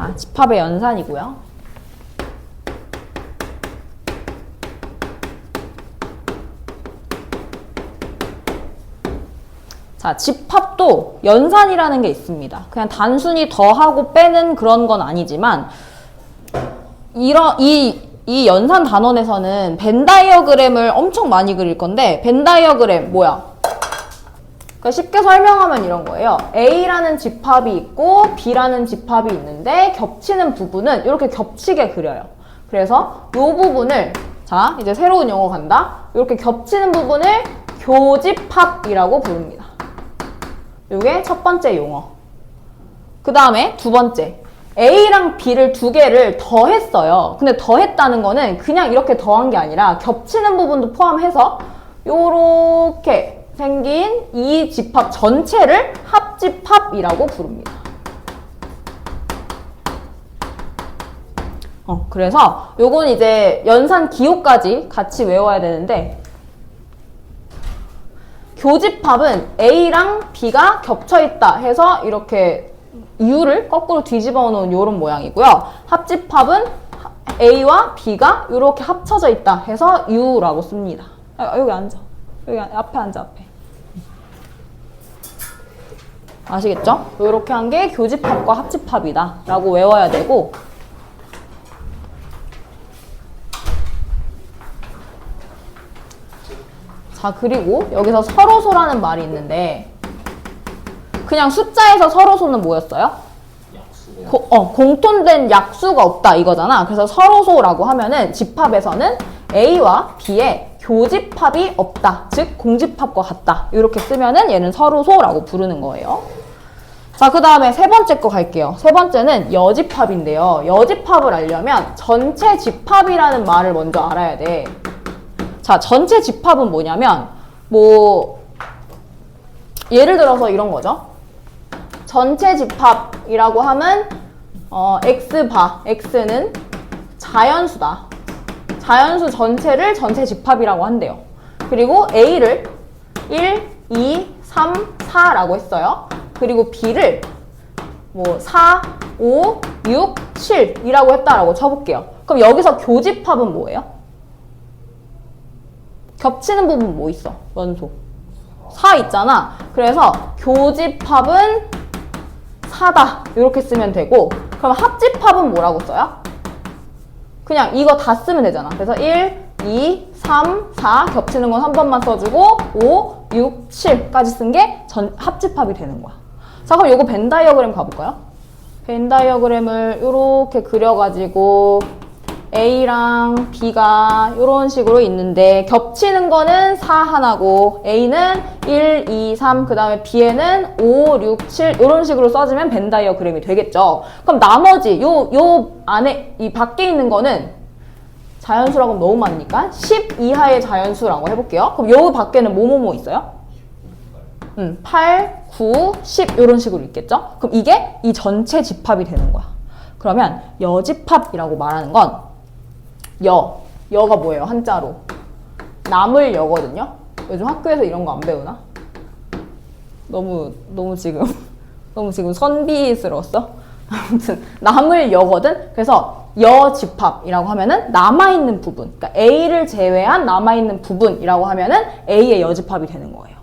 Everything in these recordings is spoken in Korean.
자, 집합의 연산이고요. 자, 집합도 연산이라는 게 있습니다. 그냥 단순히 더하고 빼는 그런 건 아니지만, 이런, 이, 이 연산 단원에서는 벤 다이어그램을 엄청 많이 그릴 건데, 벤 다이어그램 뭐야? 그러니까 쉽게 설명하면 이런 거예요. A라는 집합이 있고 B라는 집합이 있는데 겹치는 부분은 이렇게 겹치게 그려요. 그래서 이 부분을 자 이제 새로운 용어 간다. 이렇게 겹치는 부분을 교집합이라고 부릅니다. 이게 첫 번째 용어. 그 다음에 두 번째. A랑 B를 두 개를 더했어요. 근데 더했다는 거는 그냥 이렇게 더한 게 아니라 겹치는 부분도 포함해서 요렇게 생긴 이 집합 전체를 합집합이라고 부릅니다. 어, 그래서 요건 이제 연산 기호까지 같이 외워야 되는데 교집합은 A랑 B가 겹쳐 있다 해서 이렇게 U를 거꾸로 뒤집어 놓은 이런 모양이고요. 합집합은 A와 B가 이렇게 합쳐져 있다 해서 U라고 씁니다. 아, 여기 앉아. 여기 앞에 앉아 앞에. 아시겠죠? 이렇게 한 게 교집합과 합집합이다 라고 외워야 되고 자 그리고 여기서 서로소라는 말이 있는데 그냥 숫자에서 서로소는 뭐였어요? 고, 어, 공통된 약수가 없다 이거잖아. 그래서 서로소라고 하면은 집합에서는 A와 B의 교집합이 없다. 즉 공집합과 같다. 이렇게 쓰면은 얘는 서로소라고 부르는 거예요. 자, 그 다음에 세 번째 거 갈게요. 세 번째는 여집합인데요. 여집합을 알려면 전체 집합이라는 말을 먼저 알아야 돼. 자, 전체 집합은 뭐냐면, 뭐, 예를 들어서 이런 거죠. 전체 집합이라고 하면, 어, X바, X는 자연수다. 자연수 전체를 전체 집합이라고 한대요. 그리고 A를 1, 2, 3, 4라고 했어요. 그리고 B를 뭐 4, 5, 6, 7이라고 했다라고 쳐볼게요. 그럼 여기서 교집합은 뭐예요? 겹치는 부분 뭐 있어? 연소. 4 있잖아. 그래서 교집합은 4다. 이렇게 쓰면 되고 그럼 합집합은 뭐라고 써요? 그냥 이거 다 쓰면 되잖아. 그래서 1, 2, 3, 4 겹치는 건 한 번만 써주고 5, 6, 7까지 쓴 게 전 합집합이 되는 거야. 자 그럼 요거 벤 다이어그램 가볼까요? 벤 다이어그램을 이렇게 그려가지고 A랑 B가 이런 식으로 있는데 겹치는 거는 4 하나고 A는 1, 2, 3, 그 다음에 B에는 5, 6, 7 이런 식으로 써주면 벤 다이어그램이 되겠죠. 그럼 나머지 요, 요 안에 이 밖에 있는 거는 자연수라고 너무 많으니까 10 이하의 자연수라고 해볼게요. 그럼 요 밖에는 뭐뭐뭐 있어요? 음, 8, 9, 10 이런 식으로 있겠죠? 그럼 이게 이 전체 집합이 되는 거야. 그러면 여집합이라고 말하는 건 여, 여가 뭐예요? 한자로. 남을 여거든요? 요즘 학교에서 이런 거 안 배우나? 너무, 너무 지금, 너무 지금 선비스러웠어? 아무튼, 남을 여거든? 그래서 여 집합이라고 하면은 남아 있는 부분. 그러니까 A를 제외한 남아 있는 부분이라고 하면은 A의 여 집합이 되는 거예요.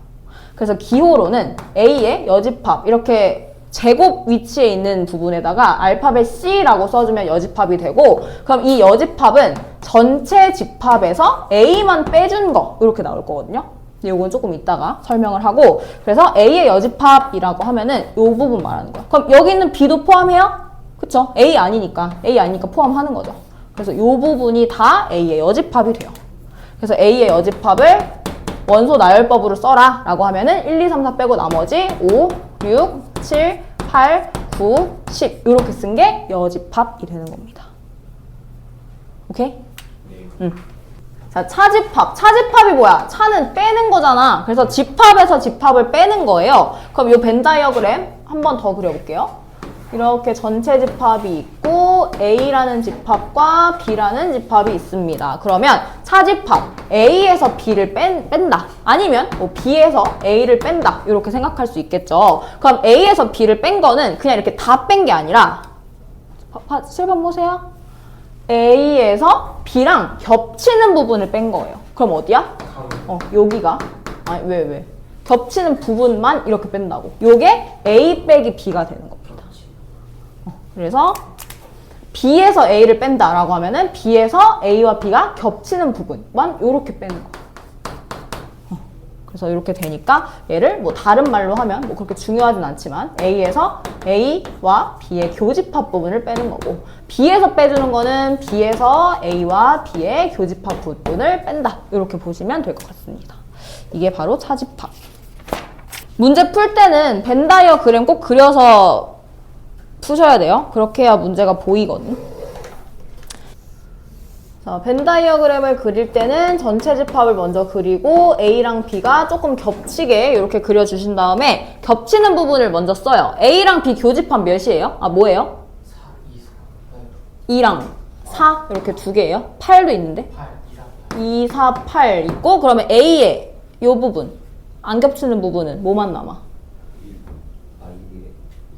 그래서 기호로는 A의 여집합, 이렇게 제곱 위치에 있는 부분에다가 알파벳 C라고 써주면 여집합이 되고 그럼 이 여집합은 전체 집합에서 A만 빼준 거 이렇게 나올 거거든요. 이건 조금 이따가 설명을 하고 그래서 A의 여집합이라고 하면은 이 부분 말하는 거야. 그럼 여기 있는 B도 포함해요? 그쵸? A 아니니까 A 아니니까 포함하는 거죠. 그래서 이 부분이 다 A의 여집합이 돼요. 그래서 A의 여집합을 원소 나열법으로 써라 라고 하면은 1, 2, 3, 4 빼고 나머지 5, 6, 7, 8, 9, 10 이렇게 쓴 게 여집합이 되는 겁니다. 오케이? 응. 자, 차집합. 차집합이 뭐야? 차는 빼는 거잖아. 그래서 집합에서 집합을 빼는 거예요. 그럼 이 벤 다이어그램 한 번 더 그려볼게요. 이렇게 전체 집합이 있고 A라는 집합과 B라는 집합이 있습니다. 그러면 차집합 A에서 B를 뺀, 뺀다. 아니면 뭐 B에서 A를 뺀다. 이렇게 생각할 수 있겠죠. 그럼 A에서 B를 뺀 거는 그냥 이렇게 다 뺀 게 아니라 실판 보세요. A에서 B랑 겹치는 부분을 뺀 거예요. 그럼 어디야? 어, 여기가. 아니, 왜, 왜? 겹치는 부분만 이렇게 뺀다고. 요게 A 빼기 B가 되는 겁니다. 어, 그래서 B에서 A를 뺀다라고 하면은 B에서 A와 B가 겹치는 부분만 이렇게 빼는 거. 어, 그래서 이렇게 되니까 얘를 뭐 다른 말로 하면 뭐 그렇게 중요하진 않지만 A에서 A와 B의 교집합 부분을 빼는 거고 B에서 빼주는 거는 B에서 A와 B의 교집합 부분을 뺀다. 이렇게 보시면 될 것 같습니다. 이게 바로 차집합. 문제 풀 때는 벤 다이어그램 꼭 그려서 푸셔야 돼요. 그렇게 해야 문제가 보이거든. 자, 벤 다이어그램을 그릴 때는 전체 집합을 먼저 그리고 A랑 B가 조금 겹치게 이렇게 그려주신 다음에 겹치는 부분을 먼저 써요. A랑 B 교집합 몇이에요? 아, 뭐예요? 4, 2, 4, 8, 2랑 4 이렇게 두 개예요. 8도 있는데 8, 2, 4, 8 2, 4, 8 있고 그러면 A의 이 부분 안 겹치는 부분은 뭐만 남아? 아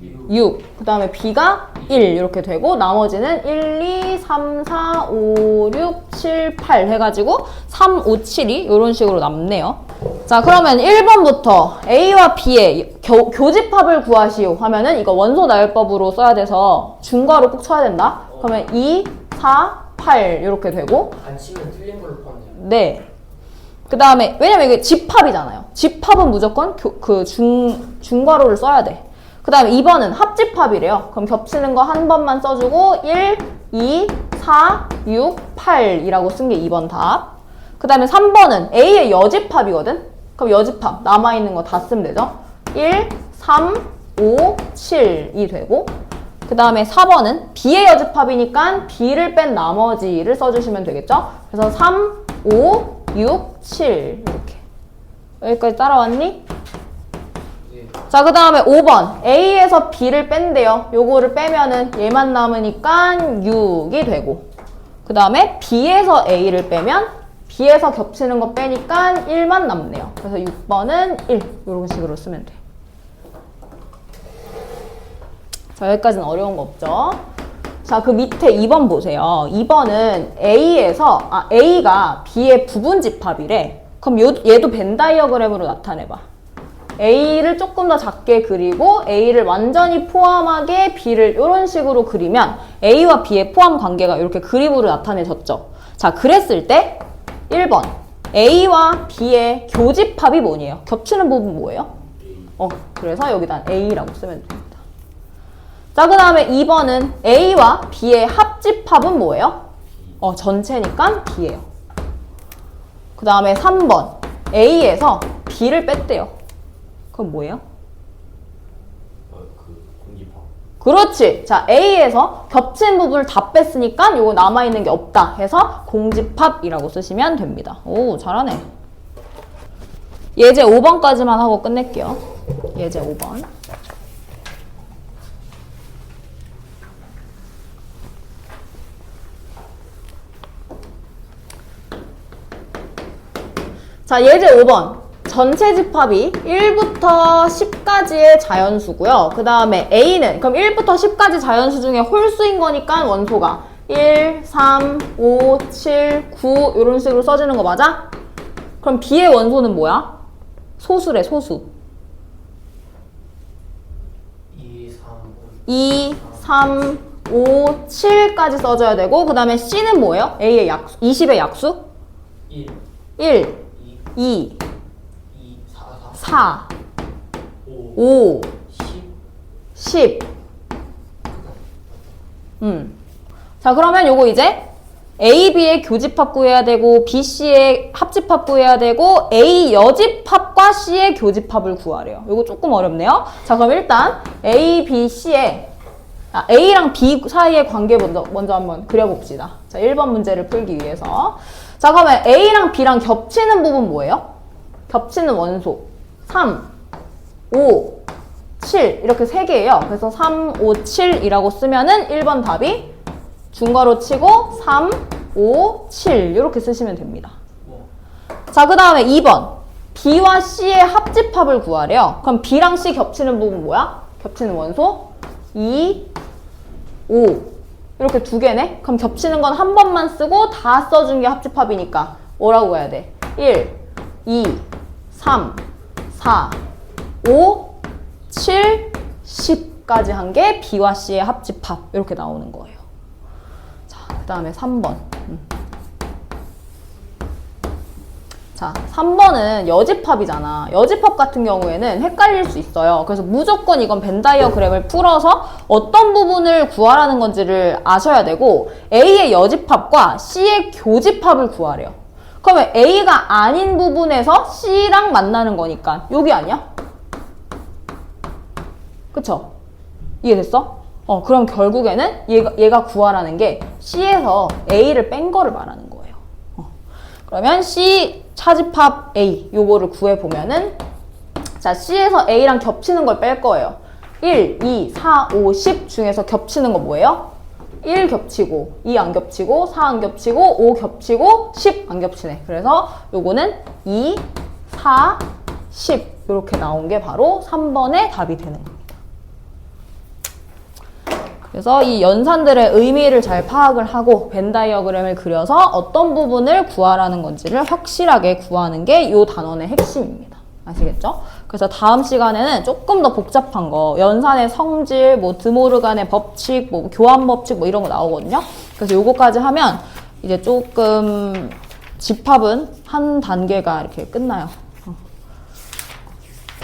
이게 6. 그 다음에 B가 1 이렇게 되고 나머지는 1, 2, 3, 4, 5, 6, 7, 8 해가지고 3, 5, 7이 이런 식으로 남네요. 자 그러면 1번부터 A와 B의 교, 교집합을 구하시오 하면은 이거 원소 나열법으로 써야 돼서 중괄호 꼭 쳐야 된다. 그러면 2, 4, 8 이렇게 되고 안 치면 틀린 걸로 포함돼요. 네. 그 다음에, 왜냐면 이게 집합이잖아요. 집합은 무조건 교- 그 중, 중괄호를 써야 돼. 그 다음에 2번은 합집합이래요. 그럼 겹치는 거 한 번만 써주고, 1, 2, 4, 6, 8이라고 쓴 게 2번 답. 그 다음에 3번은 A의 여집합이거든? 그럼 여집합, 남아있는 거 다 쓰면 되죠? 1, 3, 5, 7이 되고, 그 다음에 4번은 B의 여집합이니까 B를 뺀 나머지를 써주시면 되겠죠? 그래서 3, 5, 6, 7 이렇게 여기까지 따라왔니? 예. 자, 그 다음에 5번 A에서 B를 뺀대요. 요거를 빼면은 얘만 남으니까 6이 되고 그 다음에 B에서 A를 빼면 B에서 겹치는 거 빼니까 1만 남네요. 그래서 6번은 1 이런 식으로 쓰면 돼. 자, 여기까지는 어려운 거 없죠? 자, 그 밑에 2번 보세요. 2번은 A에서, 아, A가 B의 부분 집합이래. 그럼 요, 얘도 벤 다이어그램으로 나타내봐. A를 조금 더 작게 그리고 A를 완전히 포함하게 B를 이런 식으로 그리면 A와 B의 포함 관계가 이렇게 그림으로 나타내졌죠. 자, 그랬을 때 1번 A와 B의 교집합이 뭐니에요? 겹치는 부분 뭐예요? 어, 그래서 여기다 A라고 쓰면 됩니다. 자, 그 다음에 2번은 A와 B의 합집합은 뭐예요? 어, 전체니까 B예요. 그 다음에 3번 A에서 B를 뺐대요. 그럼 뭐예요? 어 그 공기파 그렇지. 자, A에서 겹친 부분을 다 뺐으니까 요거 남아있는 게 없다 해서 공집합이라고 쓰시면 됩니다. 오, 잘하네. 예제 5번까지만 하고 끝낼게요. 예제 5번. 자, 예제 5번. 전체 집합이 1부터 10까지의 자연수고요. 그 다음에 A는 그럼 1부터 10까지 자연수 중에 홀수인 거니까 원소가 1, 3, 5, 7, 9 이런 식으로 써지는 거 맞아? 그럼 B의 원소는 뭐야? 소수래, 소수. 2, 3, 5, 2, 3, 5, 7까지 써줘야 되고 그 다음에 C는 뭐예요? A의 약수, 20의 약수? 1, 1, 2, 2, 2, 4, 4, 4, 5, 5, 10. 10. 음. 자, 그러면 요거 이제 A, B의 교집합 구해야 되고 B, C의 합집합 구해야 되고 A 여집합과 C의 교집합을 구하래요. 요거 조금 어렵네요. 자, 그럼 일단 A, B, C의 아, A랑 B 사이의 관계 먼저, 먼저 한번 그려봅시다. 자, 1번 문제를 풀기 위해서. 자, 그러면 A랑 B랑 겹치는 부분 뭐예요? 겹치는 원소. 3, 5, 7 이렇게 세 개예요. 그래서 3, 5, 7이라고 쓰면은 1번 답이 중괄호 치고 3, 5, 7 이렇게 쓰시면 됩니다. 뭐, 자, 그 다음에 2번. B와 C의 합집합을 구하래요. 그럼 B랑 C 겹치는 부분 뭐야? 겹치는 원소? 2, 5. 이렇게 두 개네? 그럼 겹치는 건 한 번만 쓰고 다 써준 게 합집합이니까 뭐라고 해야 돼? 1, 2, 3, 4, 5, 7, 10까지 한 게 B와 C의 합집합 이렇게 나오는 거예요. 자, 그 다음에 3번. 음. 자, 3번은 여집합이잖아. 여집합 같은 경우에는 헷갈릴 수 있어요. 그래서 무조건 이건 벤 다이어그램을 풀어서 어떤 부분을 구하라는 건지를 아셔야 되고 A의 여집합과 C의 교집합을 구하래요. 그러면 A가 아닌 부분에서 C랑 만나는 거니까 여기 아니야? 그쵸? 이해됐어? 어, 그럼 결국에는 얘가, 얘가 구하라는 게 C에서 A를 뺀 거를 말하는 거예요. 어. 그러면 C 차집합 A 요거를 구해보면은 자 C에서 A랑 겹치는 걸 뺄 거예요. 1, 2, 4, 5, 10 중에서 겹치는 거 뭐예요? 1 겹치고 2 안 겹치고 4 안 겹치고 5 겹치고 10 안 겹치네. 그래서 요거는 2, 4, 10 이렇게 나온 게 바로 3번의 답이 되는 겁니다. 그래서 이 연산들의 의미를 잘 파악을 하고 벤 다이어그램을 그려서 어떤 부분을 구하라는 건지를 확실하게 구하는 게 이 단원의 핵심입니다. 아시겠죠? 그래서 다음 시간에는 조금 더 복잡한 거, 연산의 성질, 뭐 드모르간의 법칙, 뭐 교환 법칙 뭐 이런 거 나오거든요. 그래서 요거까지 하면 이제 조금 집합은 한 단계가 이렇게 끝나요.